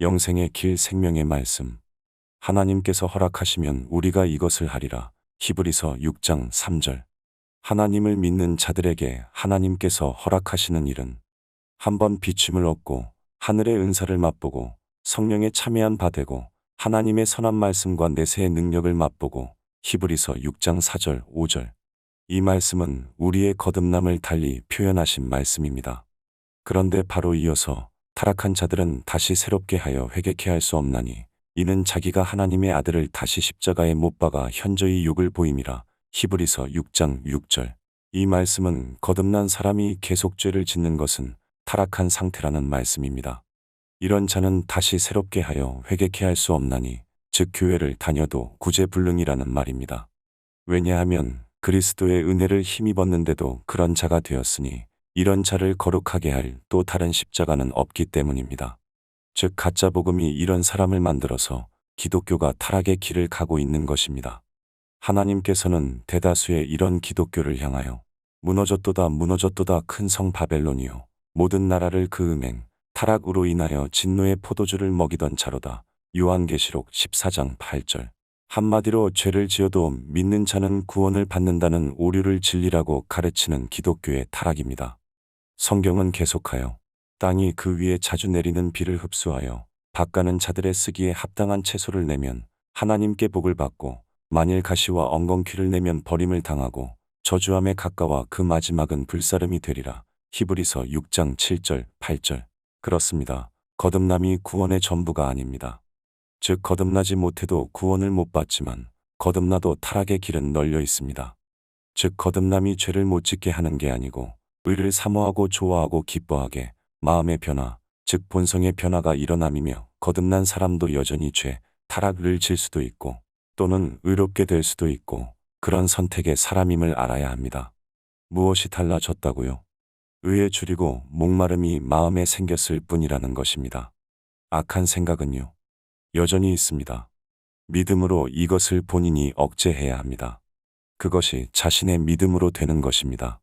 영생의 길 생명의 말씀. 하나님께서 허락하시면 우리가 이것을 하리라. 히브리서 6장 3절. 하나님을 믿는 자들에게 하나님께서 허락하시는 일은 한번 비춤을 얻고 하늘의 은사를 맛보고 성령에 참여한 바 되고 하나님의 선한 말씀과 내세의 능력을 맛보고 히브리서 6장 4절 5절. 이 말씀은 우리의 거듭남을 달리 표현하신 말씀입니다. 그런데 바로 이어서 타락한 자들은 다시 새롭게 하여 회개케 할 수 없나니 이는 자기가 하나님의 아들을 다시 십자가에 못 박아 현저히 욕을 보임이라. 히브리서 6장 6절. 이 말씀은 거듭난 사람이 계속 죄를 짓는 것은 타락한 상태라는 말씀입니다. 이런 자는 다시 새롭게 하여 회개케 할 수 없나니 즉 교회를 다녀도 구제불능이라는 말입니다. 왜냐하면 그리스도의 은혜를 힘입었는데도 그런 자가 되었으니 이런 자를 거룩하게 할 또 다른 십자가는 없기 때문입니다. 즉 가짜 복음이 이런 사람을 만들어서 기독교가 타락의 길을 가고 있는 것입니다. 하나님께서는 대다수의 이런 기독교를 향하여 무너졌도다 무너졌도다 큰 성 바벨론이요 모든 나라를 그 음행 타락으로 인하여 진노의 포도주를 먹이던 자로다. 요한계시록 14장 8절. 한마디로 죄를 지어도 믿는 자는 구원을 받는다는 오류를 진리라고 가르치는 기독교의 타락입니다. 성경은 계속하여 땅이 그 위에 자주 내리는 비를 흡수하여 밭가는 자들의 쓰기에 합당한 채소를 내면 하나님께 복을 받고 만일 가시와 엉겅퀴를 내면 버림을 당하고 저주함에 가까워 그 마지막은 불사름이 되리라. 히브리서 6장 7절 8절. 그렇습니다. 거듭남이 구원의 전부가 아닙니다. 즉 거듭나지 못해도 구원을 못 받지만 거듭나도 타락의 길은 널려 있습니다. 즉 거듭남이 죄를 못 짓게 하는 게 아니고 의를 사모하고 좋아하고 기뻐하게 마음의 변화, 즉 본성의 변화가 일어남이며 거듭난 사람도 여전히 죄, 타락을 질 수도 있고 또는 의롭게 될 수도 있고 그런 선택의 사람임을 알아야 합니다. 무엇이 달라졌다고요? 의에 줄이고 목마름이 마음에 생겼을 뿐이라는 것입니다. 악한 생각은요. 여전히 있습니다. 믿음으로 이것을 본인이 억제해야 합니다. 그것이 자신의 믿음으로 되는 것입니다.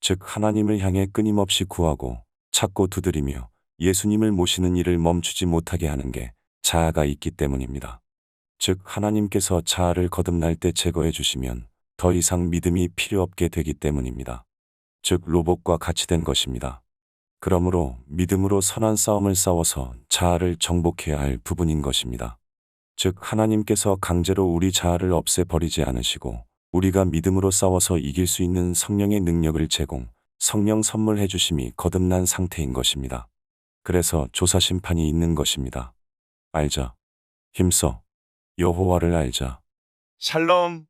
즉 하나님을 향해 끊임없이 구하고 찾고 두드리며 예수님을 모시는 일을 멈추지 못하게 하는 게 자아가 있기 때문입니다. 즉 하나님께서 자아를 거듭날 때 제거해 주시면 더 이상 믿음이 필요 없게 되기 때문입니다. 즉 로봇과 같이 된 것입니다. 그러므로 믿음으로 선한 싸움을 싸워서 자아를 정복해야 할 부분인 것입니다. 즉 하나님께서 강제로 우리 자아를 없애버리지 않으시고 우리가 믿음으로 싸워서 이길 수 있는 성령의 능력을 제공, 성령 선물해 주심이 거듭난 상태인 것입니다. 그래서 조사 심판이 있는 것입니다. 알자. 힘써. 여호와를 알자. 샬롬.